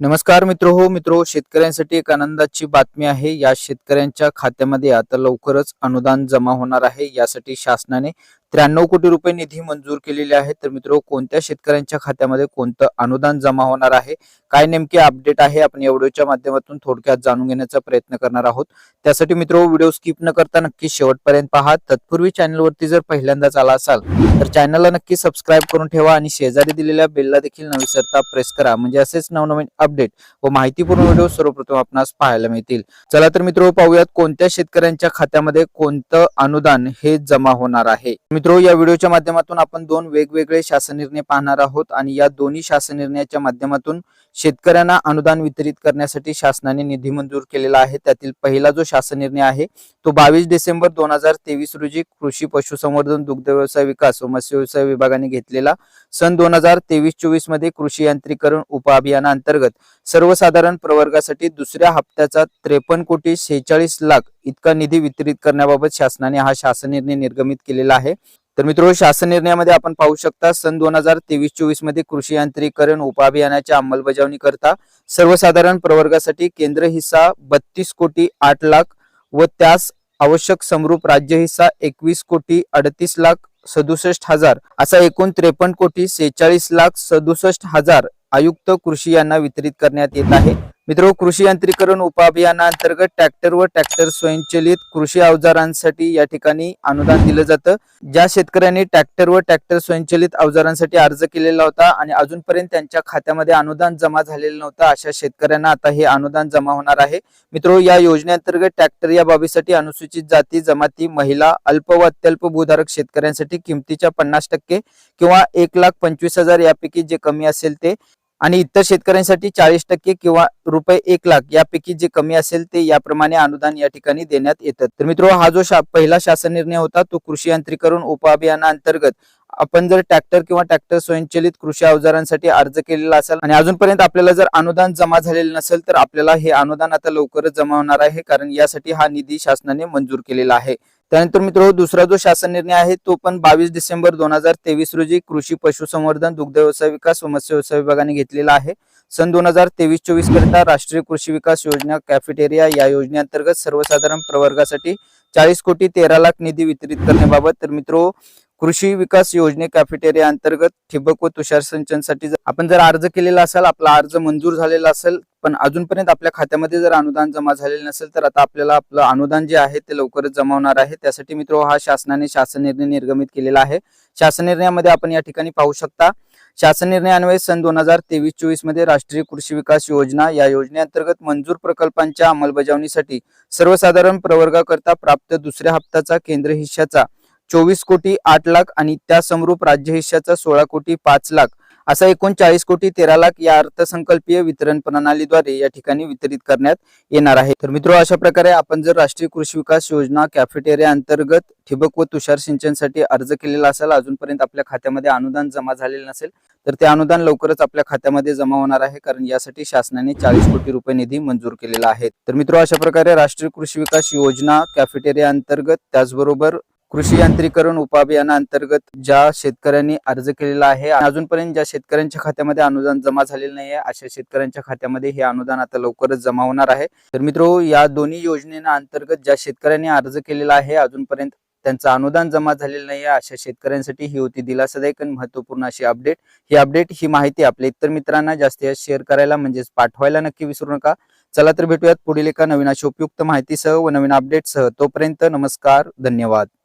नमस्कार मित्र हो मित्र शेतकऱ्यांसाठी एक आनंदाची बातमी आहे. या शेतकऱ्यांच्या खात्यामध्ये आता लवकरच अनुदान जमा होणार आहे. यासाठी शासनाने त्र्याण्णव कोटी रुपये निधी मंजूर केलेले आहे तर मित्र कोणत्या शेतकऱ्यांच्या खात्यामध्ये कोणतं अनुदान जमा होणार आहे? काय नेमके अपडेट आहे? आपण या व्हिडिओच्या माध्यमातून थोडक्यात जाणून घेण्याचा प्रयत्न करणार आहोत. त्यासाठी मित्र व्हिडिओ स्किप न करता नक्की शेवटपर्यंत पहा. तत्पूर्वी चॅनलवरती जर पहिल्यांदाच आला असाल तर चॅनलला नक्की सबस्क्राईब करून ठेवा आणि शेजारी दिलेल्या बेलला देखील न विसरता प्रेस करा. म्हणजे असेच नवनवीन अपडेट व माहितीपूर्ण व्हिडिओ सर्वप्रथम आपणास पाहायला मिळतील. चला तर मित्र पाहूयात कोणत्या शेतकऱ्यांच्या खात्यामध्ये कोणतं अनुदान हे जमा होणार आहे? मित्रो या व्हिडिओच्या माध्यमातून आपण दोन वेगवेगळे शासन निर्णय पाहणार आहोत आणि या दोन्ही शासन निर्णयाच्या माध्यमातून शेतकऱ्यांना अनुदान वितरित करण्यासाठी शासनाने निधी मंजूर केलेला आहे. त्यातील पहिला जो शासन निर्णय आहे तो बावीस डिसेंबर दोन हजार तेवीस रोजी कृषी पशुसंवर्धन दुग्ध व्यवसाय विकास व मत्स्य व्यवसाय विभागाने घेतलेला. सन दोन हजार तेवीस चोवीसमध्ये कृषी यांत्रिकरण उपअभियानाअंतर्गत सर्वसाधारण प्रवर्गासाठी दुसऱ्या हप्त्याचा त्रेपन्न कोटी शेहेचाळीस लाख इतका निधी वितरित करण्याबाबत शासनाने हा शासन निर्णय निर्गमित केलेला आहे. तर मित्र शासन निर्णयामध्ये आपण पाहू शकता सन दोन हजार तेवीस चोवीसमध्ये कृषी यांत्रिकरण उपअभियानाच्या अंमलबजावणी करता सर्वसाधारण प्रवर्गासाठी केंद्र हिस्सा बत्तीस कोटी आठ लाख व त्यास आवश्यक समरूप राज्य हिस्सा एकवीस कोटी अडतीस लाख सदुसष्ट हजार असा एकूण त्रेपन्न कोटी सेहेचाळीस लाख सदुसष्ट हजार आयुक्त कृषी यांना वितरित करण्यात येत आहे. मित्र कृषी यांत्रिकरण उपअभियानाअंतर्गत ट्रॅक्टर व ट्रॅक्टर स्वयंचलित कृषी अवजारांसाठी या ठिकाणी अनुदान दिलं जातं. ज्या शेतकऱ्यांनी ट्रॅक्टर व ट्रॅक्टर स्वयंचलित अवजारांसाठी अर्ज केलेला होता आणि अजूनपर्यंत त्यांच्या खात्यामध्ये अनुदान जमा झालेलं नव्हतं अशा शेतकऱ्यांना आता हे अनुदान जमा होणार आहे. मित्र या योजनेअंतर्गत ट्रॅक्टर या बाबीसाठी अनुसूचित जाती जमाती महिला अल्प व अत्यल्प भूधारक शेतकऱ्यांसाठी किमतीच्या पन्नास टक्के किंवा एक लाख पंचवीस हजार यापैकी जे कमी असेल ते आणि इतर शेतकऱ्यांसाठी चाळीस टक्के किंवा रुपये एक लाख यापैकी जे कमी असेल ते याप्रमाणे अनुदान या ठिकाणी देण्यात येतात तर मित्र हा जो शा, पहिला शासन निर्णय होता तो कृषी यांत्रिकरण उपअभियानाअंतर्गत आपण जर ट्रॅक्टर किंवा ट्रॅक्टर स्वयंचलित कृषी अवजारांसाठी अर्ज केलेला असेल आणि अजूनपर्यंत आपल्याला जर अनुदान जमा झालेलं नसेल तर आपल्याला हे अनुदान आता लवकरच जमा होणार आहे कारण यासाठी हा निधी शासनाने मंजूर केलेला आहे. त्यानंतर मित्र दुसरा जो शासन निर्णय आहे तो पण बावीस डिसेंबर दोन हजार तेवीस रोजी कृषी पशुसंवर्धन दुग्ध व्यवसाय विकास व मत्स्य व्यवसाय विभागाने घेतलेला आहे. सन दोन हजार तेवीस चोवीस करिता राष्ट्रीय कृषी विकास योजना कॅफेटेरिया या योजनेअंतर्गत सर्वसाधारण प्रवर्गासाठी चाळीस कोटी तेरा लाख निधी वितरित करण्याबाबत तर मित्रो कृषी विकास योजने कॅफेटेरिया अंतर्गत ठिबक व तुषार सिंचनसाठी जर आपण जर अर्ज केलेला असेल आपला अर्ज मंजूर झालेला असेल पण अजूनपर्यंत आपल्या खात्यामध्ये जर अनुदान जमा झालेलं नसेल तर आता आपल्याला आपलं अनुदान जे आहे ते लवकरच जमा होणार आहे. त्यासाठी मित्र हा शासनाने शासन निर्णय निर्गमित केलेला आहे. शासन निर्णयामध्ये आपण या ठिकाणी पाहू शकता शासन निर्णयान्वये सन दोन हजार तेवीस चोवीसमध्ये राष्ट्रीय कृषी विकास योजना या योजनेअंतर्गत मंजूर प्रकल्पांच्या अंमलबजावणीसाठी सर्वसाधारण प्रवर्गाकरता प्राप्त दुसऱ्या हप्त्याचा केंद्र हिश्श्याचा चोवीस कोटी आठ लाख आणि त्या समरूप राज्य हिश्श्याचा सोळा कोटी पाच लाख असा एकूण चाळीस कोटी तेरा लाख या अर्थसंकल्पीय वितरण प्रणालीद्वारे या ठिकाणी वितरित करण्यात येणार आहे. तर मित्र अशा प्रकारे आपण जर राष्ट्रीय कृषी विकास योजना कॅफेटेरिया अंतर्गत ठिबक व तुषार सिंचनसाठी अर्ज केलेला असेल अजूनपर्यंत आपल्या खात्यामध्ये अनुदान जमा झालेलं नसेल तर ते अनुदान लवकरच आपल्या खात्यामध्ये जमा होणार आहे कारण यासाठी शासनाने चाळीस कोटी रुपये निधी मंजूर केलेला आहे. तर मित्र अशा प्रकारे राष्ट्रीय कृषी विकास योजना कॅफेटेरिया अंतर्गत त्याचबरोबर कृषी यांत्रिकरण उपाभियानाअंतर्गत ज्या शेतकऱ्यांनी अर्ज केलेला आहे अजूनपर्यंत ज्या शेतकऱ्यांच्या खात्यामध्ये अनुदान जमा झालेलं नाही आहे अशा शेतकऱ्यांच्या खात्यामध्ये हे अनुदान आता लवकरच जमा होणार आहे. तर मित्र या दोन्ही योजनेना अंतर्गत ज्या शेतकऱ्यांनी अर्ज केलेला आहे अजूनपर्यंत त्यांचं अनुदान जमा झालेलं नाही आहे अशा शेतकऱ्यांसाठी ही होती दिलासादायक आणि महत्त्वपूर्ण अशी अपडेट. ही अपडेट ही माहिती आपल्या इतर मित्रांना जास्तीत जास्त शेअर करायला म्हणजेच पाठवायला नक्की विसरू नका. चला तर भेटूयात पुढील एका नवीन अशी उपयुक्त माहितीसह व नवीन अपडेटसह. तोपर्यंत नमस्कार धन्यवाद.